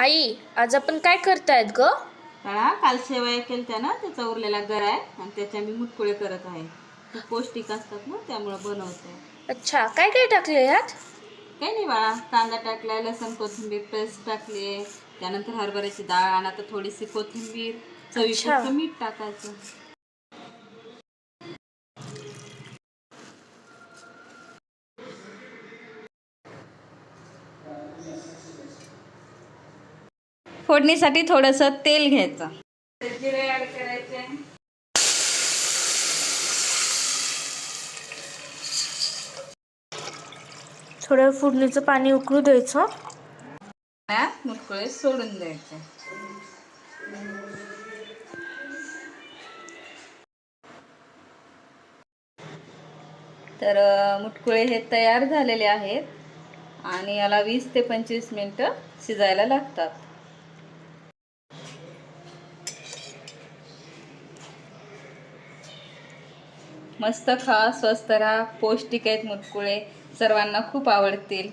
आई आज आपण काय करतायत ग? बाळा काल शेवया केलत्या ना त्याचा उरलेला गर आहे आणि त्याच्या मी मुटकुळे करत आहे. खूप पौष्टिक असतात ना त्यामुळं बनवते. अच्छा काय काय टाकले ह्यात काही नाही बाळा कांदा टाकलाय लसण कोथिंबीर पेस्ट टाकली त्यानंतर हरभऱ्याची डाळ आणि आता थोडीशी कोथिंबीर. चवीपुरतं मीठ टाकायचं. फोडणीसाठी थोडंसं तेल घ्यायचं. जिरे ऍड करायचे थोडं फोडणीचं पाणी उकळू द्यायचं. सोडून द्यायचे. तर मुटकुळे हे तयार झालेले आहेत आणि याला वीस ते पंचवीस मिनटं शिजायला लागतात. मस्त खा स्वस्त राहा. पौष्टिक आहेत मुतकुळे सर्वांना खूप आवडतील.